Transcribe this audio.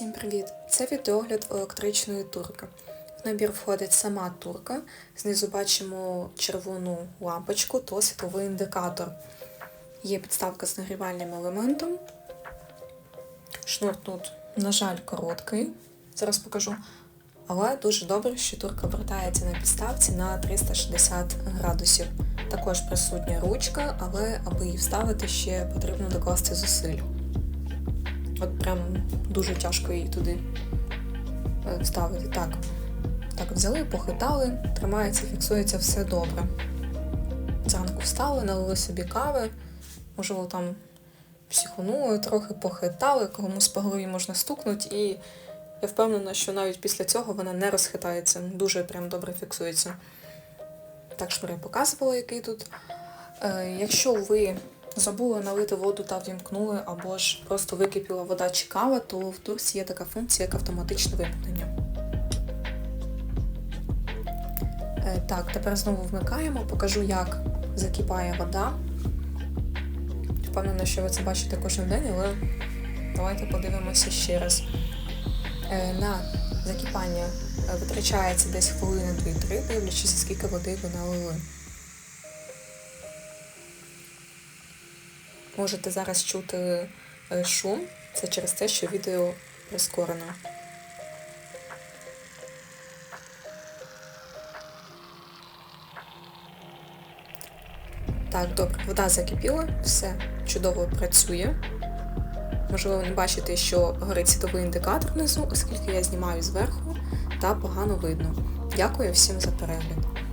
Всім привіт! Це відеогляд електричної турки. В набір входить сама турка. Знизу бачимо червону лампочку то світловий індикатор. Є підставка з нагрівальним елементом. Шнур тут, на жаль, короткий. Зараз покажу. Але дуже добре, що турка вертається на підставці на 360 градусів. Також присутня ручка, але аби її вставити, ще потрібно докласти зусиль. От прям дуже тяжко її туди е, вставити. Так. Так, взяли, похитали, тримається, фіксується все добре. Зранку встали, налили собі кави, можливо, там психонули, трохи похитали, комусь по голові можна стукнути, і я впевнена, що навіть після цього вона не розхитається, дуже прям добре фіксується. Так, шнур показувала, який тут. Е, якщо ви забули налити воду та вімкнули, або ж просто википіла вода чи кава, то в турці є така функція, як автоматичне вимкнення. Е, Так, тепер знову вмикаємо, покажу, як закипає вода. Впевнена, що ви це бачите кожен день, але давайте подивимося ще раз. Е, На закипання е, витрачається десь хвилини 2-3, дивлячись, скільки води ви налили. Можете зараз чути е, шум, це через те, що відео прискорено. Так, добре, вода закипіла, все чудово працює. Можливо, ви не бачите, що горить світовий індикатор внизу, оскільки я знімаю зверху та погано видно. Дякую всім за перегляд.